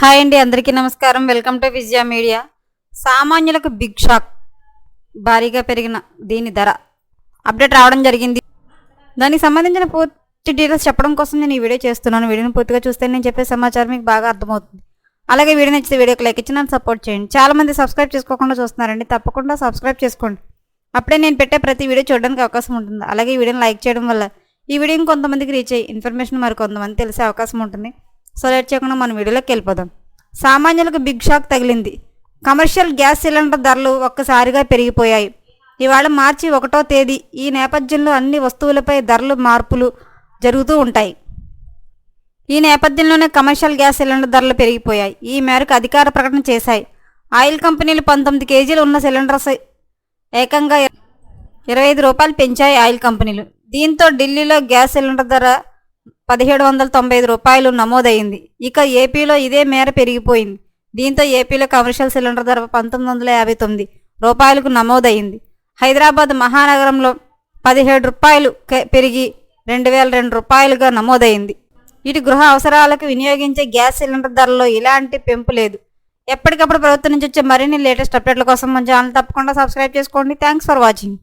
Hi అండి అందరికీ నమస్కారం. Welcome to Vijaya media. సామాన్యులకు బిగ్ షాక్. భారీగా పెరిగిన దీని ధర. అప్డేట్ రావడం జరిగింది. దానికి సంబంధించిన పూర్తి డీటెయిల్స్ చెప్పడం కోసం నేను ఈ వీడియో చేస్తున్నాను. వీడియోని పూర్తిగా చూస్తే నేను చెప్పే సమాచారం మీకు బాగా అర్థమవుతుంది. అలాగే వీడియో నచ్చితే వీడియోకి లైక్ ఇచ్చి నన్ను సపోర్ట్ చేయండి. చాలా మంది సబ్స్క్రైబ్ చేసుకోకుండా చూస్తున్నారండి. తప్పకుండా సబ్స్క్రైబ్ చేసుకోండి. అప్పుడే నేను పెట్టే ప్రతి వీడియో చూడడానికి అవకాశం ఉంటుంది. అలాగే ఈ వీడియోని లైక్ చేయడం వల్ల ఈ వీడియో కొంతమందికి రీచ్ అయ్యి ఇన్ఫర్మేషన్ మరి కొంతమంది తెలిసే అవకాశం ఉంటుంది. సో లేట్ చేయకుండా మనం వీడియోలోకి వెళ్ళిపోదాం. సామాన్యులకు బిగ్ షాక్ తగిలింది. కమర్షియల్ గ్యాస్ సిలిండర్ ధరలు ఒక్కసారిగా పెరిగిపోయాయి. ఇవాళ మార్చి ఒకటో తేదీ ఈ నేపథ్యంలో అన్ని వస్తువులపై ధరలు మార్పులు జరుగుతూ ఉంటాయి. ఈ నేపథ్యంలోనే కమర్షియల్ గ్యాస్ సిలిండర్ ధరలు పెరిగిపోయాయి. ఈ మేరకు అధికార ప్రకటన చేశాయి. ఆయిల్ కంపెనీలు పంతొమ్మిది కేజీలు ఉన్న సిలిండర్స్ ఏకంగా ఇరవై ఐదు రూపాయలు పెంచాయి ఆయిల్ కంపెనీలు. దీంతో ఢిల్లీలో గ్యాస్ సిలిండర్ ధర పదిహేడు వందల తొంభై ఐదు రూపాయలు నమోదైంది ఇక ఏపీలో ఇదే మేర పెరిగిపోయింది. దీంతో ఏపీలో కమర్షియల్ సిలిండర్ ధర పంతొమ్మిది వందల యాభై తొమ్మిది రూపాయలకు నమోదైంది హైదరాబాద్ మహానగరంలో పదిహేడు రూపాయలు పెరిగి రెండు వేల రెండు రూపాయలుగా నమోదైంది ఇటు గృహ అవసరాలకు వినియోగించే గ్యాస్ సిలిండర్ ధరలో ఇలాంటి పెంపు లేదు. ఎప్పటికప్పుడు ప్రభుత్వం నుంచి వచ్చే మరిన్ని లేటెస్ట్ అప్డేట్ల కోసం మన ఛానల్ తప్పకుండా సబ్స్క్రైబ్ చేసుకోండి. Thanks for watching.